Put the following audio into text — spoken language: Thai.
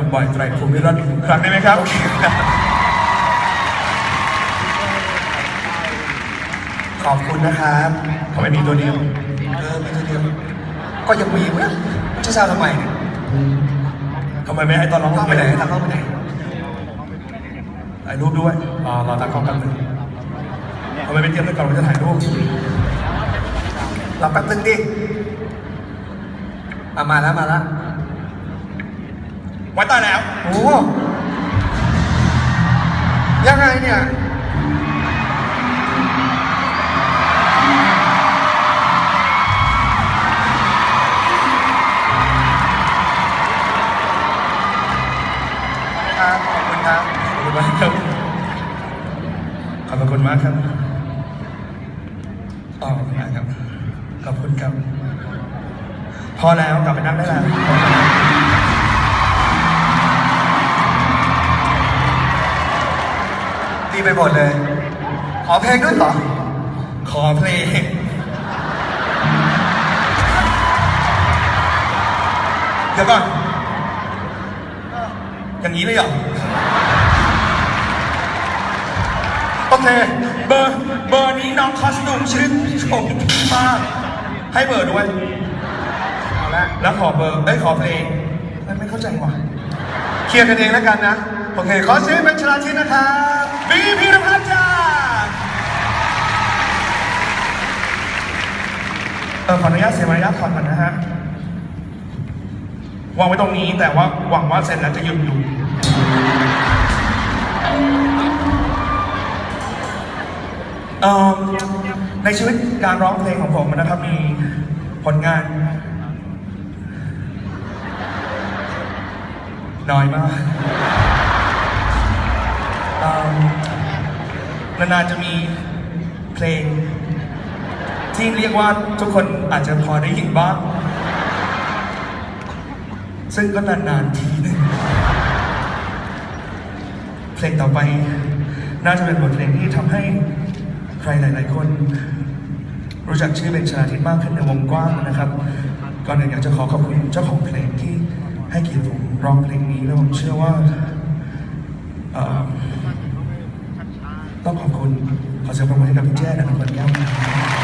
คุณบอยไตรภูมิรัตน์อีกครั้งได้ไหมครับ ขอบคุณนะครับทำไมมีตัวเดียว เออไม่ใช่เดียวก็ยังมีมั้ยจะเช้าทำไมเนี่ยทำไมไม่ให้ตอนร้องเข้าไปไหนตามเข้าไปไหนถ่ายรูปด้วยอ๋อรอตากล้องแป๊บนึงทำไมไม่เตรียมไว้ก่อนว่าจะถ่ายรูปรอแป๊บนึงดิอะมาแล้วมาแล้วไว้ตายแล้ว โอ้ยังไงเนี่ยครับขอบคุณครับ ขอบคุณมากครับ ขอบคุณมากครับอ๋อครับ ขอบคุณครับ พอแล้วกลับไปนั่งได้แล้ว ไปหมดเลย ขอเพลงด้วยเหรอ ขอเพลง เดี๋ยวก่อนอย่างนี้เลยเหรอ โอเค เบอร์ เบอร์นี้น้องคอสตูมชื่นชมมาก ให้เบอร์ด้วย เอาละ แล้วขอเบอร์เอ้ยขอเพลง ไม่ไม่เข้าใจว่ะ เคลียร์กันเองแล้วกันนะ โอเค ขอเสียงเป็นชลาทิศนะครับ บีพีรพัฒน์จ้าเออขออนุญาตเสียมารยาทถอนก่อนนะฮะวางไว้ตรงนี้แต่ว่าหวังว่าเสร็จแล้วจะหยุดอยู่เอ่อในชีวิตการร้องเพลงของผมนะครับมีผลงาน น้อยมาก นานๆจะมีเพลง ที่เรียกว่าทุกคนอาจจะพอได้ยินบ้าง ซึ่งก็นานๆทีหนึ่งเพลงต่อไป น่าจะเป็นบทเพลงที่ทำให้ใครหลาย ๆ คน รู้จักชื่อเป็นชนาทิตมากขึ้นในวงกว้างนะครับ ก่อนอื่นอยากจะขอขอบคุณเจ้าของเพลงที่ให้เกียรติผมร้องเพลงนี้แล้วผมเชื่อว่า ต้องขอบคุณขอเสียงปรบมือให้กับพี่แจ้นะครับวันนี้